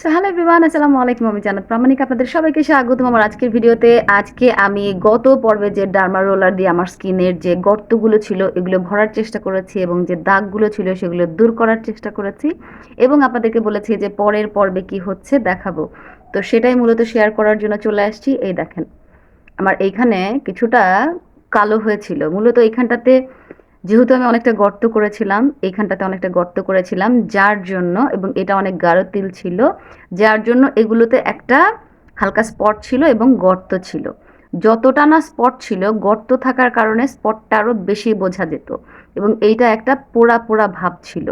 So hello everyone আসসালামু আলাইকুম, আমি জানাত প্রামাণিক আপনাদের সবাইকে স্বাগতম আমার আজকের ভিডিওতে। আজকে আমি গত পর্বে যে ডার্মা রোলার দিয়ে আমার স্কিনের যে গর্তগুলো ছিল, এগুলো ভরার চেষ্টা করেছি এবং যে দাগগুলো ছিল, সেগুলো দূর করার চেষ্টা করেছি। এবং আপনাদেরকে বলেছি যে পরের পর্বে কি হচ্ছে দেখাবো। তো সেটাই মূলত শেয়ার করার জন্য চলে আসছি। এই দেখেন, আমার এইখানে কিছুটা কালো হয়েছিল। মূলত এইখানটাতে যেহেতু আমি অনেকটা গর্ত করেছিলাম এইখানটাতে অনেকটা গর্ত করেছিলাম, যার জন্য এবং এটা অনেক গাঢ় তিল ছিল, যার জন্য এগুলোতে একটা হালকা স্পট ছিল এবং গর্ত ছিল। যতটা না স্পট ছিল, গর্ত থাকার কারণে স্পটটা আরও বেশি বোঝা যেত এবং এইটা একটা পোড়া পোড়া ভাব ছিল।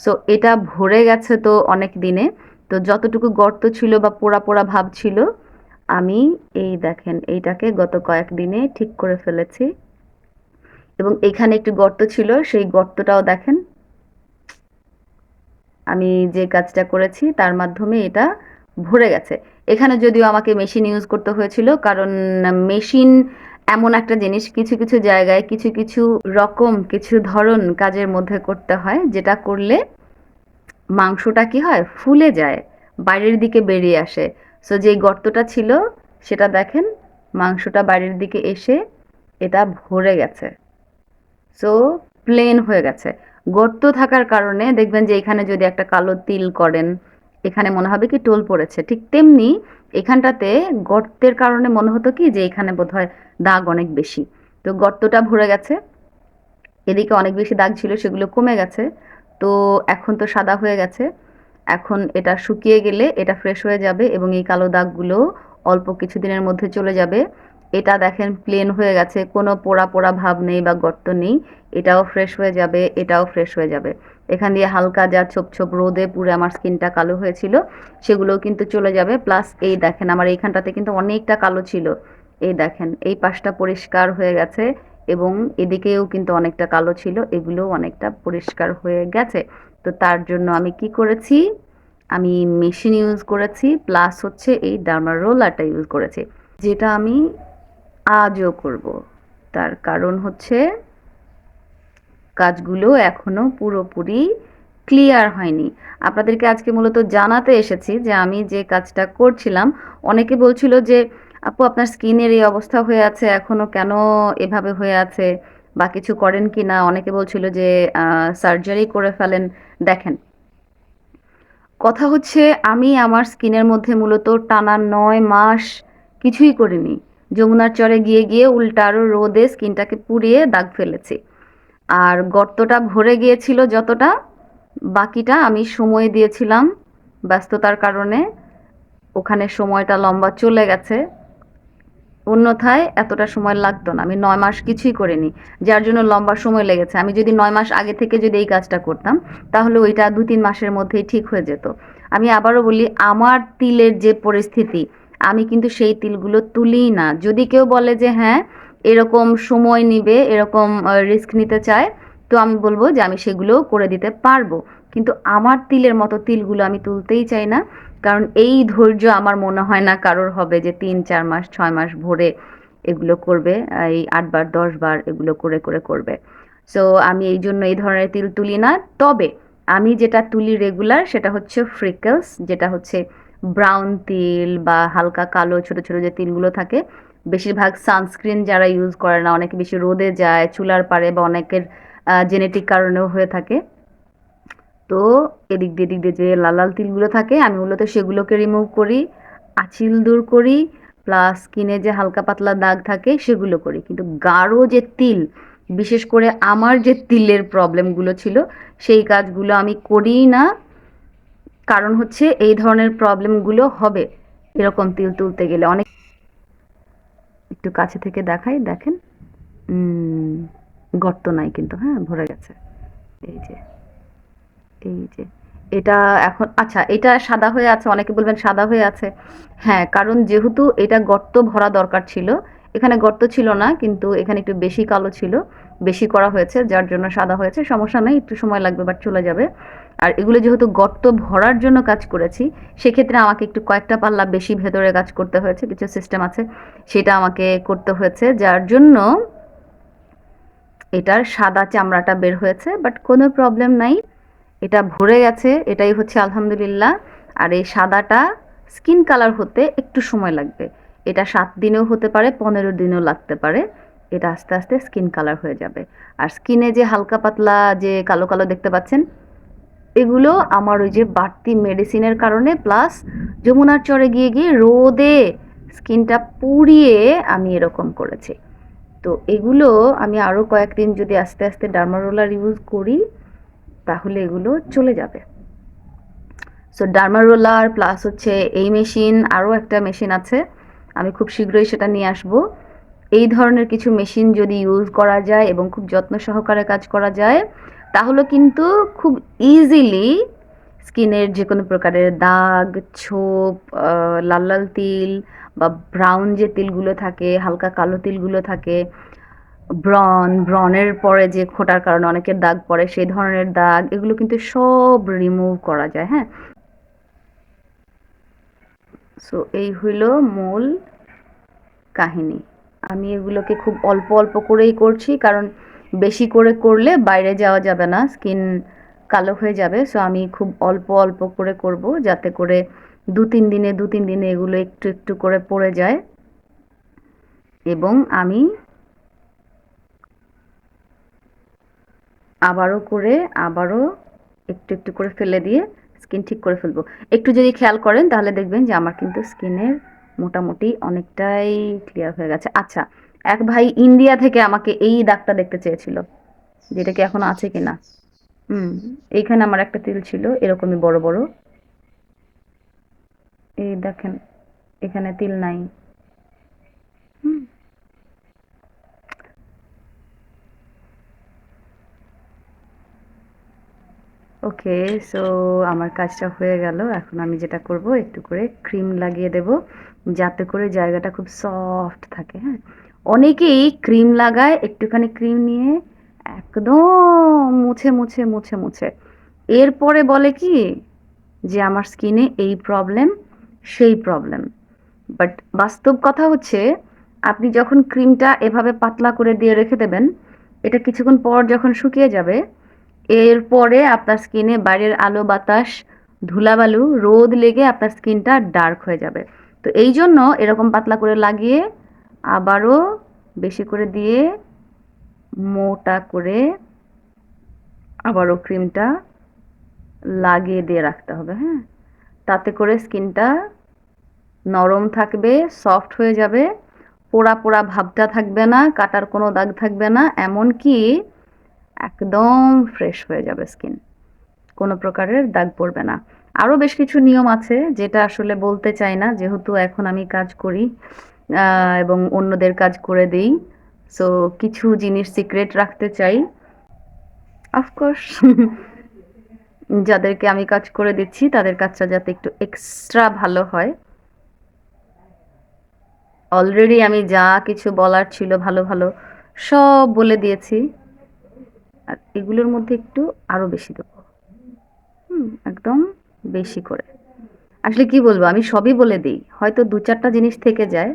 সো এটা ভরে গেছে তো অনেক দিনে। তো যতটুকু গর্ত ছিল বা পোড়া পোড়া ভাব ছিল, আমি এই দেখেন, এইটাকে গত কয়েকদিনে ঠিক করে ফেলেছি। এবং এখানে একটু গর্ত ছিল, সেই গর্তটাও দেখেন। আমি যে কাজটা করেছি, তার মাধ্যমে এটা ভরে গেছে। এখানে যদিও আমাকে মেশিন ইউজ করতে হয়েছিল, কারণ মেশিন এমন একটা জিনিস, কিছু কিছু জায়গায় কিছু কিছু রকম, কিছু ধরন কাজের মধ্যে করতে হয়, যেটা করলে মাংসটা কি হয়, ফুলে যায়, বাইরের দিকে বেরিয়ে আসে। সো যেই গর্তটা ছিল, সেটা দেখেন, মাংসটা বাইরের দিকে এসে এটা ভরে গেছে। সো প্লেন হয়ে গেছে। গর্ত থাকার কারণে দেখবেন যে এখানে যদি একটা কালো তিল করেন, এখানে মনে হবে কি টোল পড়েছে। ঠিক তেমনি এখানটাতে গর্তের কারণে মনে হতো কি যে এখানে বোধহয় দাগ অনেক বেশি। তো গর্তটা ভরে গেছে। এদিকে অনেক বেশি দাগ ছিল, সেগুলো কমে গেছে। তো এখন তো সাদা হয়ে গেছে। এখন এটা শুকিয়ে গেলে এটা ফ্রেশ হয়ে যাবে এবং এই কালো দাগগুলো অল্প কিছুদিনের মধ্যে চলে যাবে। এটা দেখেন প্লেন হয়ে গেছে, কোনো পোড়া পোড়া ভাব নেই বা গর্ত নেই, এটাও ফ্রেশ হয়ে যাবে, এটাও ফ্রেশ হয়ে যাবে। এখান দিয়ে হালকা যা ছোপ ছোপ রোদে পুরে আমার স্কিনটা কালো হয়েছিল, সেগুলোও কিন্তু চলে যাবে। প্লাস এই দেখেন আমার এইখানটাতে কিন্তু অনেকটা কালো ছিল। এই দেখেন, এই পাশটা পরিষ্কার হয়ে গেছে এবং এদিকেও কিন্তু অনেকটা কালো ছিল, এগুলোও অনেকটা পরিষ্কার হয়ে গেছে। তো তার জন্য আমি কি করেছি? আমি মেশিন ইউজ করেছি প্লাস হচ্ছে এই ডার্মার রোলারটা ইউজ করেছি। যেটা আমি আজও করব। তার কারণ হচ্ছে কাজগুলো এখনও পুরোপুরি ক্লিয়ার হয়নি। আপনাদেরকে আজকে মূলত জানাতে এসেছি যে আমি যে কাজটা করছিলাম, অনেকে বলছিল যে, আপু, আপনার স্কিনের এই অবস্থা হয়ে আছে, এখনও কেন এভাবে হয়ে আছে বা কিছু করেন কি না? অনেকে বলছিল যে সার্জারি করে ফেলেন। দেখেন, কথা হচ্ছে আমি আমার স্কিনের মধ্যে মূলত টানা নয় মাস কিছুই করিনি। যমুনার চরে গিয়ে গিয়ে উল্টা রোদে স্কিনটাকে পুড়িয়ে দাগ ফেলেছি। আর গর্তটা ভরে গিয়েছিল যতটা, বাকিটা আমি সময় দিয়েছিলাম ব্যস্ততার কারণে। ওখানে সময়টা লম্বা চলে গেছে। অন্যথায় এতটা সময় লাগতো না। আমি নয় মাস কিছুই করিনি, যার জন্য লম্বা সময় লেগেছে। আমি যদি নয় মাস আগে থেকে যদি এই কাজটা করতাম, তাহলে ওইটা দু তিন মাসের মধ্যেই ঠিক হয়ে যেত। আমি আবারও বলি, আমার তিলের যে পরিস্থিতি আমি কিন্তু সেই তিলগুলো তুলি না। যদি কেউ বলে যে হ্যাঁ এরকম সময় নিবে, এরকম রিস্ক নিতে চায়, তো আমি বলব যে, আমি সেগুলোও করে দিতে পারব। কিন্তু আমার তিলের মতো তিলগুলো আমি তুলতেই চাই না। কারণ এই ধৈর্য আমার মনে হয় না কারোর হবে যে, তিন, চার মাস, ছয় মাস ভরে এগুলো করবে, এই আটবার দশ বার এগুলো করে করে করবে। সো, আমি এই জন্য এই ধরনের তিল তুলি না। তবে আমি যেটা তুলি রেগুলার সেটা হচ্ছে ফ্রিকলস যেটা হচ্ছে ব্রাউন তিল বা হালকা কালো ছোট ছোট যে তিলগুলো থাকে, বেশিরভাগ সানস্ক্রিন যারা ইউজ করে না, অনেকে বেশি রোদে যায়, চুলার পারে বা অনেকের জেনেটিক কারণেও হয়ে থাকে। তো এদিক দিয়ে এদিক দিয়ে যে লাল লাল তিলগুলো থাকে, আমি মূলত সেগুলোকে রিমুভ করি, আঁচিল দূর করি প্লাস স্কিনে যে হালকা পাতলা দাগ থাকে, সেগুলো করি। কিন্তু গাঢ় যে তিল, বিশেষ করে আমার যে তিলের প্রবলেমগুলো ছিল, সেই কাজগুলো আমি করিই না। কারণ হচ্ছে এই ধরনের প্রবলেমগুলো হবে এরকম তিল তুলতে গেলে। অনেক একটু কাছে থেকে দেখাই, দেখেন। গর্ত নাই কিন্তু হ্যাঁ ভরে গেছে। এই যে এই যে, এটা এখন আচ্ছা এটা সাদা হয়ে আছে, অনেকে বলবেন সাদা হয়ে আছে। হ্যাঁ কারণ যেহেতু এটা গর্ত ভরা দরকার ছিল এখানে গর্ত ছিল না, কিন্তু এখানে একটু বেশি কালো ছিল, বেশি করা হয়েছে, যার জন্য সাদা হয়েছে, সমস্যা নেই, একটু সময় লাগবে বাট চলে যাবে। আর এগুলো যেহেতু গর্ত ভরার জন্য কাজ করেছি, সেক্ষেত্রে আমাকে একটু কয়েকটা পাল্লা বেশি ভেতরে কাজ করতে হয়েছে, কিছু সিস্টেম আছে, সেটা আমাকে করতে হয়েছে, যার জন্য এটার সাদা চামড়াটা বের হয়েছে বাট কোনো প্রবলেম নাই। এটা ভরে গেছে, এটাই হচ্ছে আলহামদুলিল্লাহ, আর এই সাদাটা স্কিন কালার হতে একটু সময় লাগবে। এটা সাত দিনেও হতে পারে, পনেরো দিনেও লাগতে পারে। এটা আস্তে আস্তে স্কিন কালার হয়ে যাবে। আর স্কিনে যে হালকা পাতলা যে কালো কালো দেখতে পাচ্ছেন, এগুলো আমার ওই যে বাড়তি মেডিসিনের কারণে প্লাস যমুনার চরে গিয়ে গিয়ে রোদে স্কিনটা পুড়িয়ে আমি এরকম করেছি। তো এগুলো আমি আরও কয়েকদিন যদি আস্তে আস্তে ডার্মারোলার ইউজ করি, তাহলে এগুলো চলে যাবে। সো ডার্মারোলার প্লাস হচ্ছে এই মেশিন আরও একটা মেশিন আছে। আমি খুব শীঘ্রই সেটা নিয়ে আসব। এই ধরনের কিছু মেশিন যদি ইউজ করা যায় এবং খুব যত্ন সহকারে কাজ করা যায়, তাহলে কিন্তু খুব ইজিলি স্কিনের যে কোনো প্রকারের দাগ, ছোপ লাল লাল তিল বা ব্রাউন যে তিলগুলো থাকে, হালকা কালো তিলগুলো থাকে ব্রন ব্রনের পরে যে খোটার কারণে অনেকের দাগ পড়ে, সেই ধরনের দাগ, এগুলো কিন্তু সব রিমুভ করা যায় হ্যাঁ? সো এই হইল মূল কাহিনী। আমি এগুলোকে খুব অল্প অল্প করেই করছি, কারণ বেশি করে করলে বাইরে যাওয়া যাবে না, স্কিন কালো হয়ে যাবে। সো আমি খুব অল্প অল্প করে করব যাতে করে দু তিন দিনে, দু তিন দিনে এগুলো একটু একটু করে পড়ে যায়। এবং আমি আবারও করে, আবারও একটু একটু করে ফেলে দিয়ে স্কিন ঠিক করে ফেলব। একটু যদি খেয়াল করেন, তাহলে দেখবেন যে আমার কিন্তু স্কিনের মোটামুটি অনেকটাই ক্লিয়ার হয়ে গেছে। আচ্ছা এক ভাই ইন্ডিয়া থেকে আমাকে এই দাগটা দেখতে চেয়েছিল, যেটা কি এখনও আছে কিনা? হুম, এইখানে আমার একটা তিল ছিল, এরকমই বড় বড়। এই দেখেন, এখানে তিল নাই। হুম। ওকে সো আমার কাজটা হয়ে গেল। এখন আমি যেটা করব, একটু করে ক্রিম লাগিয়ে দেব, যাতে করে জায়গাটা খুব সফট থাকে হ্যাঁ? অনেকেই ক্রিম লাগায়, একটুখানি ক্রিম নিয়ে একদম মুছে মুছে মুছে মুছে। এরপরে বলে কি যে, আমার স্কিনে এই প্রবলেম সেই প্রবলেম বাট বাস্তব কথা হচ্ছে, আপনি যখন ক্রিমটা এভাবে পাতলা করে দিয়ে রেখে দেবেন, এটা কিছুক্ষণ পর যখন শুকিয়ে যাবে এরপরে আপনার স্কিনে বাইরের আলো, বাতাস, ধুলাবালু, রোদ লেগে আপনার স্কিনটা ডার্ক হয়ে যাবে। তো এই জন্য এরকম পাতলা করে লাগিয়ে আবারও বেশি করে দিয়ে মোটা করে আবারও ক্রিমটা লাগিয়ে দিয়ে রাখতে হবে হ্যাঁ? তাতে করে স্কিনটা নরম থাকবে, সফট হয়ে যাবে, পোড়া পোড়া ভাবটা থাকবে না, কাটার কোনো দাগ থাকবে না, এমনকি একদম ফ্রেশ হয়ে যাবে স্কিন কোনো প্রকারের দাগ পড়বে না। আরও বেশ কিছু নিয়ম আছে যেটা আসলে বলতে চাই না, যেহেতু এখন আমি কাজ করি এবং অন্যদের কাজ করে দিই। সো কিছু জিনিস সিক্রেট রাখতে চাই। অফকোর্স যাদেরকে আমি কাজ করে দিচ্ছি, তাদের কাজটা যাতে একটু এক্সট্রা ভালো হয়। অলরেডি আমি যা কিছু বলার ছিল ভালো ভালো সব বলে দিয়েছি। আর এগুলোর মধ্যে একটু আরও বেশি দেবো। হুম, একদম বেশি করে। আসলে কি বলব, আমি সবই বলে দিই, হয়তো দু চারটা জিনিস থেকে যায়,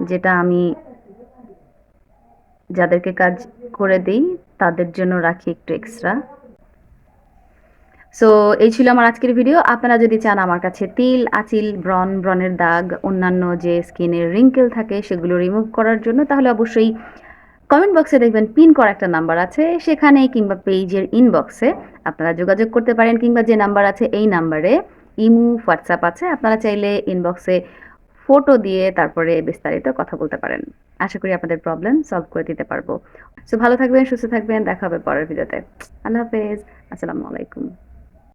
যেটা আমি যাদেরকে কাজ করে দিই, তাদের জন্য রাখি একটু এক্সট্রা সো এই ছিল আমার আজকের ভিডিও আপনারা যদি চান আমার কাছে তিল, আচিল ব্রন ব্রনের দাগ, অন্যান্য যে স্কিনের রিঙ্কেল থাকে, সেগুলো রিমুভ করার জন্য, তাহলে অবশ্যই কমেন্ট বক্সে দেখবেন পিন করা একটা নাম্বার আছে, সেখানে কিংবা পেজের ইনবক্সে আপনারা যোগাযোগ করতে পারেন, কিংবা যে নাম্বার আছে এই নাম্বারে ইমু, হোয়াটসঅ্যাপ আছে, আপনারা চাইলে ইনবক্সে ফটো দিয়ে তারপরে বিস্তারিত কথা বলতে পারেন। আশা করি আপনাদের প্রবলেম সলভ করে দিতে পারব। সো ভালো থাকবেন, সুস্থ থাকবেন, দেখা হবে পরের ভিডিওতে আল্লাহ হাফেজ, আসসালামু আলাইকুম।